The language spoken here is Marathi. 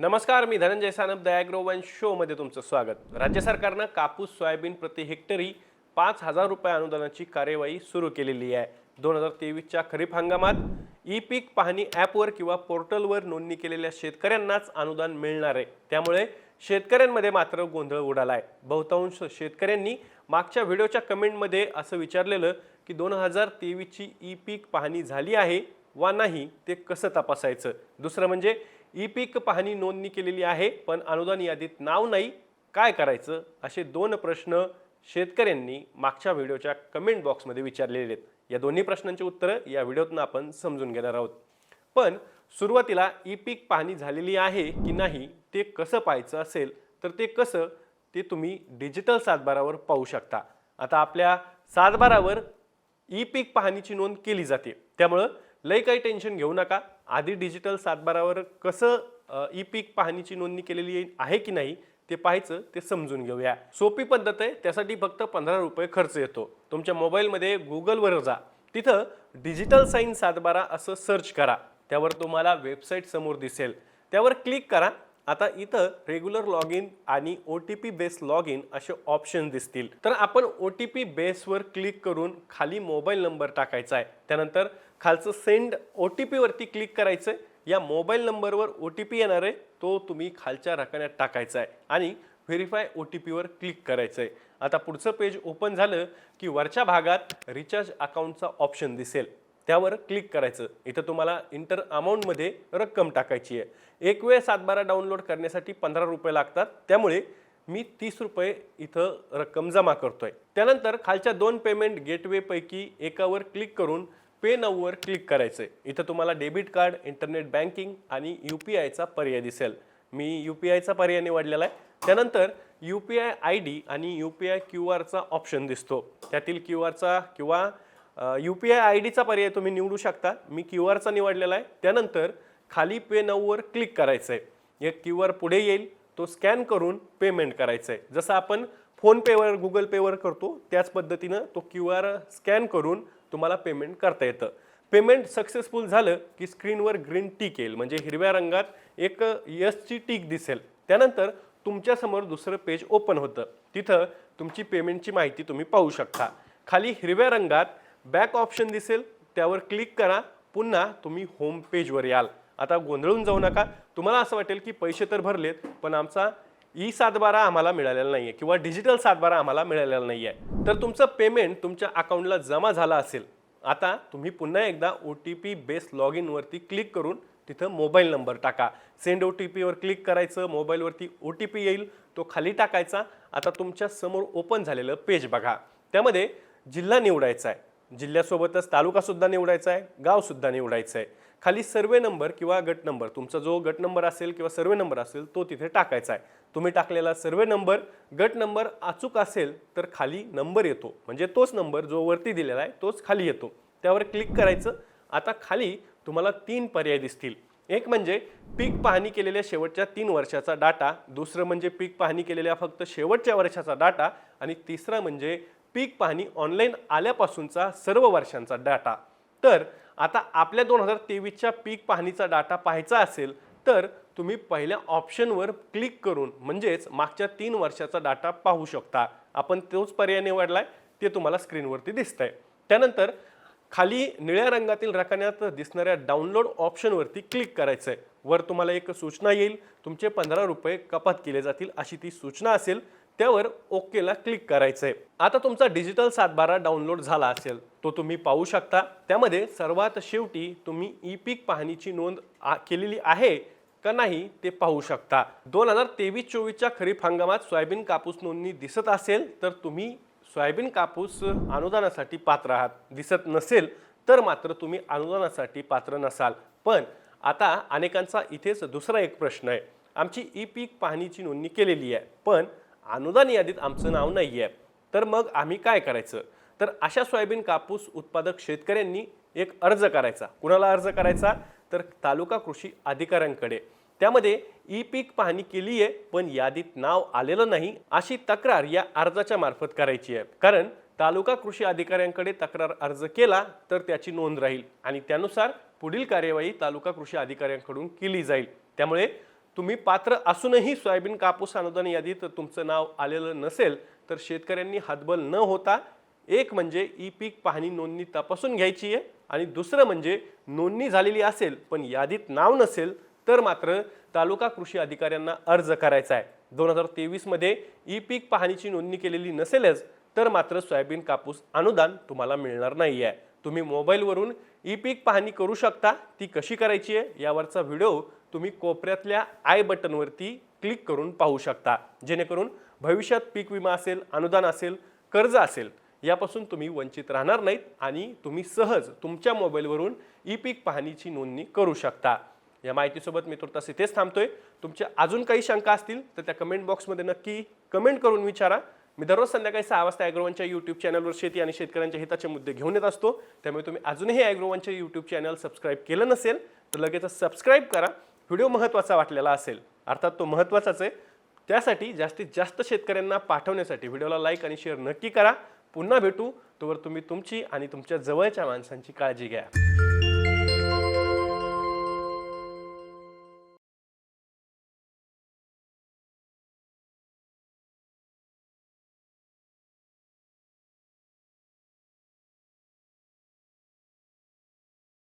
नमस्कार मी Dhananjay Sanap the agro one शोमध्ये तुमचं स्वागत. राज्य सरकारनं कापूस सोयाबीन प्रति हेक्टरी पाच हजार रुपये अनुदानाची कार्यवाही सुरू केलेली आहे. दोन हजार तेवीसच्या खरीप हंगामात ई पीक पाहणी ॲपवर किंवा पोर्टलवर नोंदणी केलेल्या शेतकऱ्यांनाच अनुदान मिळणार आहे. त्यामुळे शेतकऱ्यांमध्ये मात्र गोंधळ उडाला आहे बहुतांश शेतकऱ्यांनी मागच्या व्हिडिओच्या कमेंटमध्ये असं विचारलेलं की दोन हजार तेवीसची ई पीक पाहणी झाली आहे वा नाही ते कसं तपासायचं? दुसरं म्हणजे ई पीक पाहणी नोंदणी केलेली आहे पण अनुदान यादीत नाव नाही. काय करायचं? असे दोन प्रश्न शेतकऱ्यांनी मागच्या व्हिडिओच्या कमेंट बॉक्समध्ये विचारलेले आहेत. या दोन्ही प्रश्नांची उत्तरं या व्हिडिओतून आपण समजून घेणार आहोत. पण सुरुवातीला ई पीक पाहणी झालेली आहे की नाही ते कसं पाहायचं असेल तर ते कसं ते तुम्ही डिजिटल सातबारावर पाहू शकता. आता आपल्या सातबारावर ई पीक पाहणीची नोंद केली जाते. त्यामुळं लई काही टेन्शन घेऊ नका. आधी डिजिटल सातबारावर कसं ई पीक पाहणीची नोंदणी केलेली आहे की नाही ते पाहायचं ते समजून घेऊया. सोपी पद्धत आहे त्यासाठी फक्त पंधरा रुपये खर्च येतो. तुमच्या मोबाईलमध्ये गुगलवर जा. तिथं डिजिटल साईन सातबारा असं सर्च करा. त्यावर तुम्हाला वेबसाईट समोर दिसेल. त्यावर क्लिक करा. आता इथं रेग्युलर लॉग इन आणि O T P base log in असे ऑप्शन दिसतील. तर आपण ओ टी पी बेसवर क्लिक करून खाली मोबाईल नंबर टाकायचा आहे. त्यानंतर खालचं सेंड ओ टी पीवरती क्लिक करायचं आहे या मोबाईल नंबरवर ओ टी पी येणार आहे. तो तुम्ही खालच्या रकान्यात टाकायचा आहे. आणि व्हेरीफाय ओ टी पीवर क्लिक करायचं आहे आता पुढचं पेज ओपन झालं की वरच्या भागात रिचार्ज अकाउंटचा ऑप्शन दिसेल. त्यावर क्लिक करायचं. इथं तुम्हाला इंटर अमाऊंटमध्ये रक्कम टाकायची आहे. एक वेळ सातबारा डाउनलोड करण्यासाठी पंधरा रुपये लागतात. त्यामुळे मी तीस रुपये इथं रक्कम जमा करतोय. त्यानंतर खालच्या दोन पेमेंट गेटवेपैकी एकावर क्लिक करून पे नऊवर क्लिक करायचं आहे इथं तुम्हाला डेबिट कार्ड इंटरनेट बँकिंग आणि यू पी आयचा पर्याय दिसेल. मी यू पी आयचा पर्याय निवडलेला आहे. त्यानंतर U P I I D आणि यू पी आय क्यू आरचा ऑप्शन दिसतो. त्यातील क्यू आरचा किंवा यू पी आय आय डीचा पर्याय तुम्ही निवडू शकता. मी क्यू आरचा निवडलेला आहे. त्यानंतर खाली पे नऊवर क्लिक करायचं आहे एक क्यू आर पुढे येईल. तो स्कॅन करून पेमेंट करायचं आहे जसं आपण फोनपेवर गुगल पेवर करतो त्याच पद्धतीनं तो क्यू आर स्कॅन करून तुम्हाला पेमेंट करता येतं. पेमेंट सक्सेसफुल झालं की स्क्रीनवर ग्रीन टीक येईल. म्हणजे हिरव्या रंगात एक यसची टीक दिसेल. त्यानंतर तुमच्यासमोर दुसरं पेज ओपन होतं. तिथं तुमची पेमेंटची माहिती तुम्ही पाहू शकता. खाली हिरव्या रंगात बॅक ऑप्शन दिसेल त्यावर क्लिक करा. पुन्हा तुम्ही होम पेजवर याल. आता गोंधळून जाऊ नका. तुम्हाला असं वाटेल की पैसे तर भरलेत पण आमचा ई सातबारा आम्हाला मिळालेला नाही आहे किंवा डिजिटल सातबारा आम्हाला मिळालेला नाही आहे तर तुमचं पेमेंट तुमच्या अकाउंटला जमा झाला असेल आता तुम्ही पुन्हा एकदा O T P base log इनवरती click करून तिथं मोबाईल नंबर टाका. सेंड ओ टी पीवर क्लिक करायचं मोबाईलवरती ओ टी पी येईल तो खाली टाकायचा. आता तुमच्यासमोर ओपन झालेलं पेज बघा. त्यामध्ये जिल्हा निवडायचा आहे. जिल्ह्यासोबतच तालुकासुद्धा निवडायचा आहे गावसुद्धा निवडायचं आहे. खाली सर्वे नंबर किंवा गट नंबर तुमचा जो गट नंबर असेल किंवा सर्वे नंबर असेल तो तिथे टाकायचा आहे. तुम्ही टाकलेला सर्वे नंबर गट नंबर अचूक असेल तर खाली नंबर येतो. म्हणजे तोच नंबर जो वरती दिलेला आहे तोच खाली येतो. त्यावर क्लिक करायचं. आता खाली तुम्हाला तीन पर्याय दिसतील. एक म्हणजे पीक पाहणी केलेल्या शेवटच्या तीन वर्षाचा डाटा दुसरं म्हणजे पीक पाहणी केलेल्या फक्त शेवटच्या वर्षाचा डाटा आणि तिसरा म्हणजे पीक पाहणी ऑनलाईन आल्यापासूनचा सर्व वर्षांचा डाटा तर आता आपल्या दोन हजार तेवीसच्या पीक पाहणीचा डाटा पाहायचा असेल तर तुम्ही पहिल्या ऑप्शनवर क्लिक करून म्हणजेच मागच्या तीन वर्षाचा डाटा पाहू शकता. आपण तोच पर्याय निवडलाय ते तुम्हाला स्क्रीनवरती दिसतंय. त्यानंतर खाली निळ्या रंगातील रकान्यात दिसणाऱ्या डाउनलोड ऑप्शनवरती क्लिक करायचं आहे वर तुम्हाला एक सूचना येईल तुमचे पंधरा रुपये कपात केले जातील अशी ती सूचना असेल. त्यावर ओकेला क्लिक करायचं आहे आता तुमचा डिजिटल सातबारा डाउनलोड झाला असेल तो तुम्ही पाहू शकता. त्यामध्ये सर्वात शेवटी तुम्ही ई पीक पाहणीची नोंद केलेली आहे का नाही ते पाहू शकता. दोन हजार तेवीस चोवीसच्या खरीप हंगामात सोयाबीन कापूस नोंदणी दिसत असेल तर तुम्ही सोयाबीन कापूस अनुदानासाठी पात्र आहात. दिसत नसेल तर मात्र तुम्ही अनुदानासाठी पात्र नसाल. पण आता अनेकांचा इथेच दुसरा एक प्रश्न आहे. आमची ई पीक पाहणीची नोंदणी केलेली आहे. पण अनुदान यादीत आमचं नाव नाही आहे तर मग आम्ही काय करायचं? तर अशा सोयाबीन कापूस उत्पादक शेतकऱ्यांनी एक अर्ज करायचा. कुणाला अर्ज करायचा? तर तालुका कृषी अधिकाऱ्यांकडे. त्यामध्ये ई पीक पाहणी केली आहे पण यादीत नाव आलेलं नाही अशी तक्रार या अर्जाच्या मार्फत करायची आहे. कारण तालुका कृषी अधिकाऱ्यांकडे तक्रार अर्ज केला तर त्याची नोंद राहील आणि त्यानुसार पुढील कार्यवाही तालुका कृषी अधिकाऱ्यांकडून केली जाईल. त्यामुळे तुम्ही पात्र असूनही सोयाबीन कापूस अनुदान यादीत तुमचं नाव आलेलं नसेल तर शेतकऱ्यांनी हातबल न होता एक म्हणजे ई पीक पाहणी नोंदणी तपासून घ्यायची आहे आणि दुसरं म्हणजे नोंदणी झालेली असेल पण यादीत नाव नसेल तर मात्र तालुका कृषी अधिकाऱ्यांना अर्ज करायचा आहे. दोन हजार तेवीसमध्ये ई पीक पाहणीची नोंदणी केलेली नसेलच तर मात्र सोयाबीन कापूस अनुदान तुम्हाला मिळणार नाही आहे तुम्ही मोबाईलवरून ई पीक पाहणी करू शकता ती कशी करायची आहे यावरचा व्हिडिओ तुम्ही कोपऱ्यातल्या आय बटनवरती क्लिक करून पाहू शकता. जेणेकरून भविष्यात पीक विमा असेल अनुदान असेल कर्ज असेल यापासून तुम्ही वंचित राहणार नाहीत आणि तुम्ही सहज तुमच्या मोबाईलवरून ई पीक पाहणीची नोंदणी करू शकता. या माहितीसोबत मी तुर्तास इथेच थांबतोय. तुमच्या अजून काही शंका असतील तर त्या कमेंट बॉक्समध्ये नक्की कमेंट करून विचारा. मी दररोज संध्याकाळी सहा वाजता ॲग्रोवनच्या यूट्यूब चॅनलवर शेती आणि शेतकऱ्यांच्या हिताचे मुद्दे घेऊन येत असतो. त्यामुळे तुम्ही अजूनही ॲग्रोवनच्या यूट्यूब चॅनल सबस्क्राईब केलं नसेल तर लगेच सबस्क्राईब करा. व्हिडिओ महत्त्वाचा वाटलेला असेल अर्थात तो महत्त्वाचाच आहे. त्यासाठी जास्तीत जास्त शेतकऱ्यांना पाठवण्यासाठी व्हिडिओला लाईक आणि शेअर नक्की करा. पुन्हा भेटू. तोवर तुम्ही तुमची आणि तुमच्या जवळच्या माणसांची काळजी घ्या.